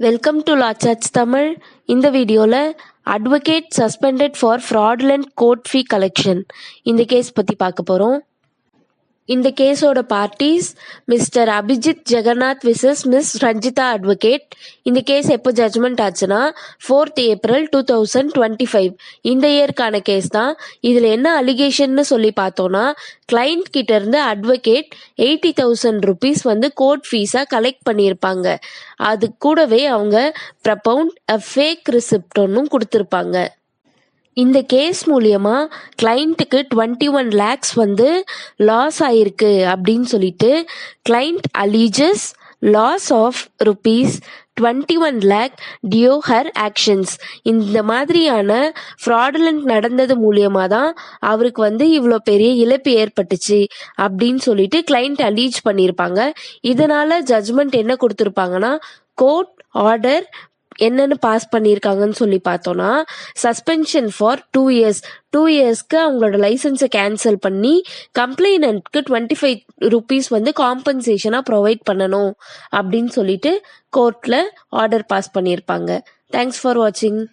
Welcome to law search Tamil இந்த வீடியோவில் advocate suspended for fraudulent court fee collection இந்த case பற்றி பார்க்க போகிறோம் இந்த கேஸோட parties mister Abhijit Jagannath versus miss Ranjitha advocate இந்த கேஸ் எப்போ ஜட்ஜ்மெண்ட் ஆச்சுன்னா fourth April two thousand twenty five இந்த இயர்க்கான கேஸ் தான். இதில் என்ன அலிகேஷன்னு சொல்லி பார்த்தோன்னா கிளைண்ட் கிட்ட இருந்து அட்வொகேட் எயிட்டி தௌசண்ட் ருபீஸ் வந்து கோர்ட் ஃபீஸாக கலெக்ட் பண்ணியிருப்பாங்க. அது கூடவே அவங்க ப்ரப்பவுண்ட் அ ஃபேக் ரிசிப்ட் ஒன்றும் கொடுத்துருப்பாங்க. இந்த கேஸ் மூலியமா கிளைண்ட்டுக்கு டுவெண்ட்டி ஒன் லேக்ஸ் வந்து லாஸ் ஆயிருக்கு அப்படின்னு சொல்லிட்டு client alleges loss of rupees twenty one lakh due her actions இந்த மாதிரியான ஃப்ராடுலண்ட் நடந்தது மூலியமாக தான் அவருக்கு வந்து இவ்வளோ பெரிய இழப்பு ஏற்பட்டுச்சு அப்படின்னு சொல்லிட்டு கிளைண்ட் அலீஜ் பண்ணியிருப்பாங்க இதனால ஜட்ஜ்மெண்ட் என்ன கொடுத்துருப்பாங்கன்னா கோர்ட் ஆர்டர் என்னென்னு பாஸ் பண்ணியிருக்காங்கன்னு சொல்லி பார்த்தோன்னா suspension for two years two இயர்ஸ்க்கு அவங்களோட லைசன்ஸை கேன்சல் பண்ணி கம்ப்ளைனண்ட்க்கு டுவெண்ட்டி ஃபைவ் ருபீஸ் வந்து காம்பன்சேஷனாக ப்ரொவைட் பண்ணணும் அப்படின்னு சொல்லிட்டு கோர்ட்டில் ஆர்டர் பாஸ் பண்ணியிருப்பாங்க. தேங்க்ஸ் ஃபார் வாட்சிங்